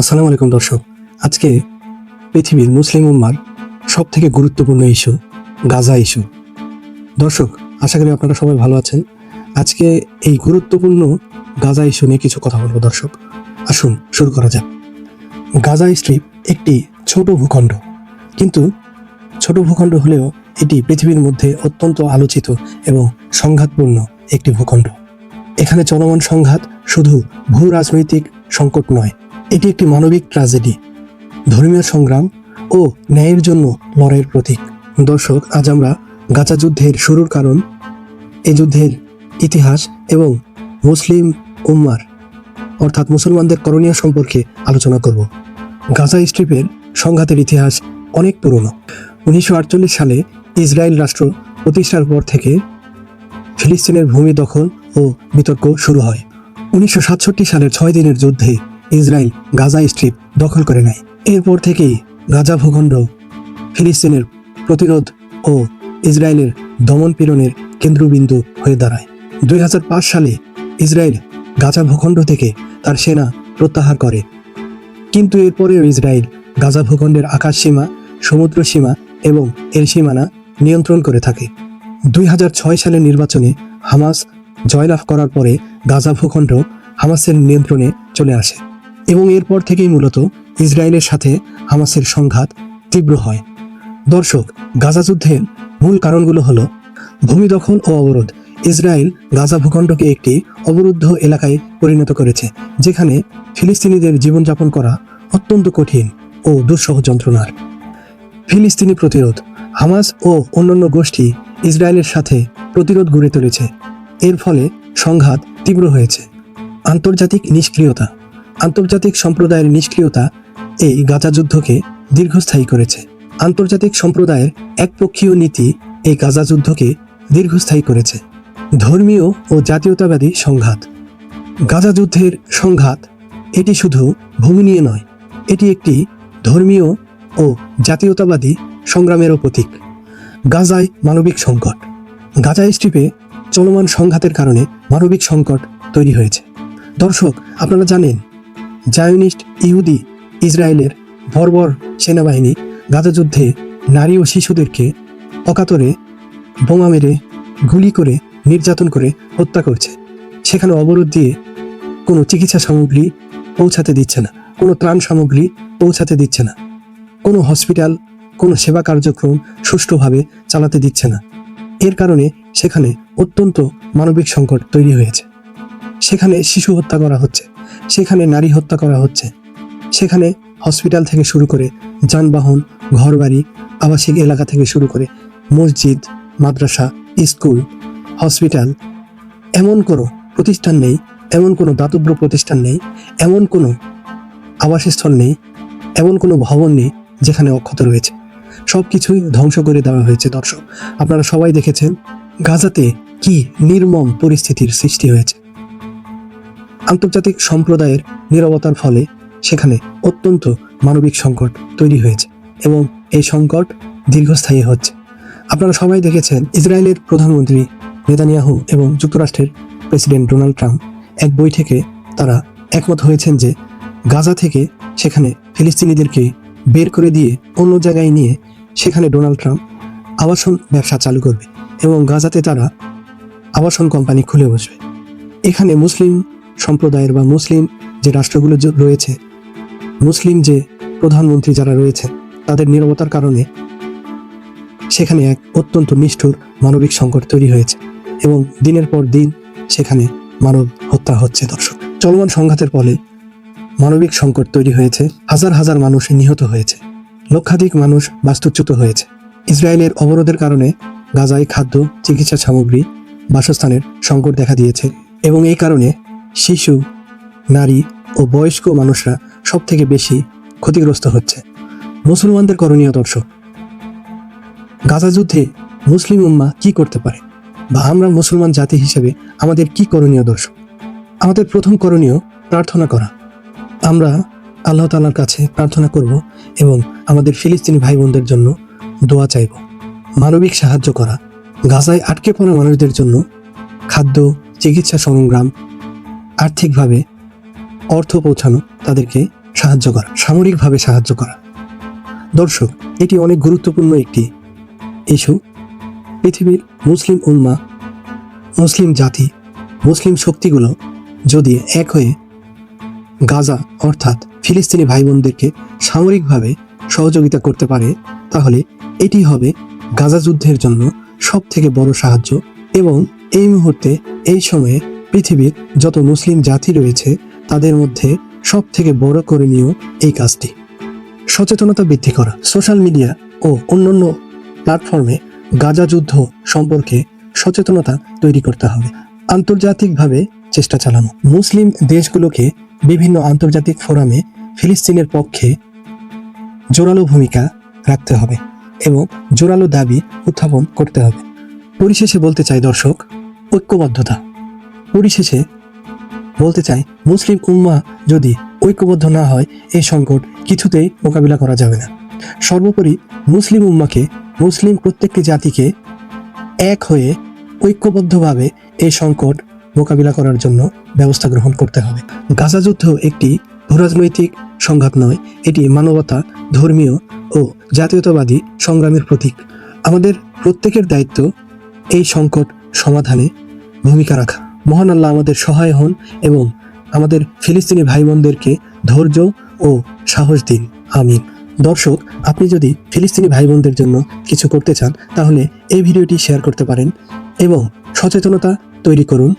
আসসালামু আলাইকুম দর্শক। আজকে পৃথিবীর মুসলিম উম্মার সব থেকে গুরুত্বপূর্ণ ইস্যু গাজা ইস্যু দর্শক, আশা করি আপনারা সবাই ভালো আছেন। আজকে এই গুরুত্বপূর্ণ গাজা ইস্যু নিয়ে কিছু কথা বলব দর্শক। আসুন, শুরু করা যাক। গাজা স্ট্রিপ একটি ছোট ভূখণ্ড। কিন্তু ছোট ভূখণ্ড হলেও এটি পৃথিবীর মধ্যে অত্যন্ত আলোচিত এবং সংঘাতপূর্ণ একটি ভূখণ্ড। এখানে চলমান সংঘাত শুধু ভূ রাজনৈতিক সংকট নয় এটি একটি মানবিক ট্র্যাজেডি ধর্মীয় সংগ্রাম ও ন্যায়ের জন্য লড়াইয়ের প্রতীক। দর্শক, আজ আমরা গাজা যুদ্ধের শুরুর কারণ এই যুদ্ধের ইতিহাস এবং মুসলিম উম্মার, অর্থাৎ মুসলমানদের করণীয় সম্পর্কে আলোচনা করব। গাজা স্ট্রিপের সংঘাতের ইতিহাস অনেক পুরনো। উনিশশো আটচল্লিশ সালে ইসরায়েল রাষ্ট্র প্রতিষ্ঠার পর থেকে ফিলিস্তিনের ভূমি দখল ও বিতর্ক শুরু হয়। উনিশশো সাতষট্টি সালের ছয় দিনের যুদ্ধে ইসরায়েল গাজা স্ট্রিপ দখল করে নেয়। এরপর থেকেই গাজা ভূখণ্ড, ফিলিস্তিনের প্রতিরোধ ও ইসরায়েলের দমন পীড়নের কেন্দ্রবিন্দু হয়ে দাঁড়ায়। দুই হাজার পাঁচ সালে ইসরায়েল গাজা ভূখণ্ড থেকে তার সেনা প্রত্যাহার করে। কিন্তু এরপরেও ইসরায়েল গাজা ভূখণ্ডের আকাশ সীমা, সমুদ্র সীমা এবং এর সীমানা নিয়ন্ত্রণ করে থাকে। দুই হাজার ছয় সালের নির্বাচনে হামাস জয়লাভ করার পরে গাজা ভূখণ্ড হামাসের নিয়ন্ত্রণে চলে আসে। এবং এরপর থেকেই মূলত ইসরায়েলের সাথে হামাসের সংঘাত তীব্র হয়। দর্শক, গাজা যুদ্ধের মূল কারণগুলো হলো ভূমি দখল ও অবরোধ। ইসরায়েল গাজা ভূখণ্ডকে একটি অবরুদ্ধ এলাকায় পরিণত করেছে, যেখানে ফিলিস্তিনিদের জীবনযাপন করা অত্যন্ত কঠিন ও দুঃসহ যন্ত্রণার। ফিলিস্তিনি প্রতিরোধ, হামাস ও অন্যান্য গোষ্ঠী ইসরায়েলের সাথে প্রতিরোধ গড়ে তুলেছে। এর ফলে সংঘাত তীব্র হয়েছে। আন্তর্জাতিক নিষ্ক্রিয়তা আন্তর্জাতিক সম্প্রদায়ের নিষ্ক্রিয়তা এই গাজা যুদ্ধকে দীর্ঘস্থায়ী করেছে। আন্তর্জাতিক সম্প্রদায়ের একপক্ষীয় নীতি এই গাজা যুদ্ধকে দীর্ঘস্থায়ী করেছে। ধর্মীয় ও জাতীয়তাবাদী সংঘাত। গাজা যুদ্ধের সংঘাত এটি শুধু ভূমি নিয়ে নয়, এটি একটি ধর্মীয় ও জাতীয়তাবাদী সংগ্রামেরও প্রতীক। গাজায় মানবিক সংকট। গাজা স্ট্রিপে চলমান সংঘাতের কারণে মানবিক সংকট তৈরি হয়েছে। দর্শক, আপনারা জানেন জায়নিস্ট ইহুদি ইসরায়েলের বর্বর সেনাবাহিনী গাজা যুদ্ধে নারী ও শিশুদেরকে অকাতরে বোমা মেরে, গুলি করে, নির্যাতন করে হত্যা করছে। সেখানে অবরোধ দিয়ে কোনো চিকিৎসা সামগ্রী পৌঁছাতে দিচ্ছে না, কোনো ত্রাণ সামগ্রী পৌঁছাতে দিচ্ছে না, কোনো হসপিটাল, কোনো সেবা কার্যক্রম সুষ্ঠুভাবে চালাতে দিচ্ছে না। এর কারণে সেখানে অত্যন্ত মানবিক সংকট তৈরি হয়েছে। সেখানে শিশু হত্যা করা হচ্ছে। সেখানে নারী হত্যা করা হচ্ছে। সেখানে হসপিটাল থেকে শুরু করে যানবাহন, ঘরবাড়ি, আবাসিক এলাকা থেকে শুরু করে মসজিদ, মাদ্রাসা, স্কুল, হসপিটাল এমন কোনো প্রতিষ্ঠান নেই, এমন কোনো দাতব্য প্রতিষ্ঠান নেই, এমন কোনো আবাসস্থল নেই, এমন কোনো ভবন নেই যেখানে অক্ষত রয়েছে। সব কিছুই ধ্বংস করে দেওয়া হয়েছে দর্শক। আপনারা সবাই দেখেছেন গাজাতে কি নির্মম পরিস্থিতির সৃষ্টি হয়েছে। আন্তর্জাতিক সম্প্রদায়ের নিরবতার ফলে সেখানে অত্যন্ত মানবিক সংকট তৈরি হয়েছে এবং এই সংকট দীর্ঘস্থায়ী হচ্ছে। আপনারা সবাই দেখেছেন ইসরায়েলের প্রধানমন্ত্রী নেতানিয়াহু এবং যুক্তরাষ্ট্রের প্রেসিডেন্ট ডোনাল্ড ট্রাম্প এক বৈঠকে তারা একমত হয়েছেন যে গাজা থেকে সেখানে ফিলিস্তিনিদেরকে বের করে দিয়ে অন্য জায়গায় নিয়ে সেখানে ডোনাল্ড ট্রাম্প আবাসন ব্যবসা চালু করবে এবং গাজাতে তারা আবাসন কোম্পানি খুলে বসবে। এখানে মুসলিম সম্প্রদায়ের বা মুসলিম যে রাষ্ট্রগুলো রয়েছে, মুসলিম যে প্রধানমন্ত্রী যারা রয়েছে, তাদের নিরবতার কারণে সেখানে এক অত্যন্ত নিষ্ঠুর মানবিক সংকট তৈরি হয়েছে এবং দিনের পর দিন সেখানে মানব হত্যা হচ্ছে দর্শক। চলমান সংঘাতের ফলে মানবিক সংকট তৈরি হয়েছে, হাজার হাজার মানুষ নিহত হয়েছে, লক্ষাধিক মানুষ বাস্তুচ্যুত হয়েছে। ইসরায়েলের অবরোধের কারণে গাজায় খাদ্য, চিকিৎসা সামগ্রী, বাসস্থানের সংকট দেখা দিয়েছে এবং এই কারণে শিশু, নারী ও বয়স্ক মানুষরা সব থেকে বেশি ক্ষতিগ্রস্ত হচ্ছে। মুসলমানদের করণীয় দর্শক গাজা যুদ্ধে মুসলিম উম্মা কি করতে পারে? বা আমরা মুসলমান জাতি হিসেবে আমাদের কি করণীয় দর্শক আমাদের প্রথম করণীয় প্রার্থনা করা। আমরা আল্লাহ তালার কাছে প্রার্থনা করব এবং আমাদের ফিলিস্তিনি ভাই বোনদের জন্য দোয়া চাইব। মানবিক সাহায্য করা। গাজায় আটকে পড়া মানুষদের জন্য খাদ্য, চিকিৎসা সংগ্রাম আর্থিকভাবে অর্থ পৌঁছানো তাদেরকে সাহায্য করা, সামরিকভাবে সাহায্য করা। দর্শক, এটি অনেক গুরুত্বপূর্ণ একটি ইস্যু পৃথিবীর মুসলিম উম্মা, মুসলিম জাতি, মুসলিম শক্তিগুলো যদি এক হয়ে গাজা অর্থাৎ ফিলিস্তিনি ভাই বোনদেরকে সামরিকভাবে সহযোগিতা করতে পারে, তাহলে এটি হবে গাজা যুদ্ধের জন্য সব থেকে বড় সাহায্য এবং এই মুহূর্তে এই সময়ে পৃথিবীর যত মুসলিম জাতি রয়েছে, তাদের মধ্যে সব থেকে বড় করণীয় এই কাজটি। সচেতনতা বৃদ্ধি করা। সোশ্যাল মিডিয়া ও অন্যান্য প্ল্যাটফর্মে গাজা যুদ্ধ সম্পর্কে সচেতনতা তৈরি করতে হবে। আন্তর্জাতিকভাবে চেষ্টা চালানো। মুসলিম দেশগুলোকে বিভিন্ন আন্তর্জাতিক ফোরামে ফিলিস্তিনের পক্ষে জোরালো ভূমিকা রাখতে হবে এবং জোরালো দাবি উত্থাপন করতে হবে। পরিশেষে বলতে চাই দর্শক, ঐক্যবদ্ধতা। পরিশেষে বলতে চাই, মুসলিম উম্মা যদি ঐক্যবদ্ধ না হয়, এই সংকট কিছুতেই মোকাবিলা করা যাবে না। সর্বোপরি মুসলিম উম্মাকে মুসলিম প্রত্যেকটি জাতিকে এক হয়ে ঐক্যবদ্ধভাবে এই সংকট মোকাবিলা করার জন্য ব্যবস্থা গ্রহণ করতে হবে। গাজা যুদ্ধ একটি ভূরাজনৈতিক সংঘাত নয়, এটি মানবতা, ধর্মীয় ও জাতীয়তাবাদী সংগ্রামের প্রতীক। আমাদের প্রত্যেকের দায়িত্ব এই সংকট সমাধানে ভূমিকা রাখা। মহান আল্লাহ আমাদের সহায় হন এবং আমাদের ফিলিস্তিনি ভাই বোনদেরকে ধৈর্য ও সাহস দিন। আমিন। দর্শক, আপনি যদি ফিলিস্তিনি ভাই বোনদের জন্য কিছু করতে চান, তাহলে এই ভিডিওটি শেয়ার করতে পারেন এবং সচেতনতা তৈরি করুন।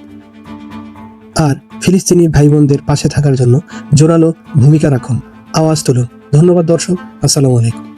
আর ফিলিস্তিনি ভাই বোনদের পাশে থাকার জন্য জোরালো ভূমিকা রাখুন। আওয়াজ তুলুন। ধন্যবাদ দর্শক। আসসালামু আলাইকুম।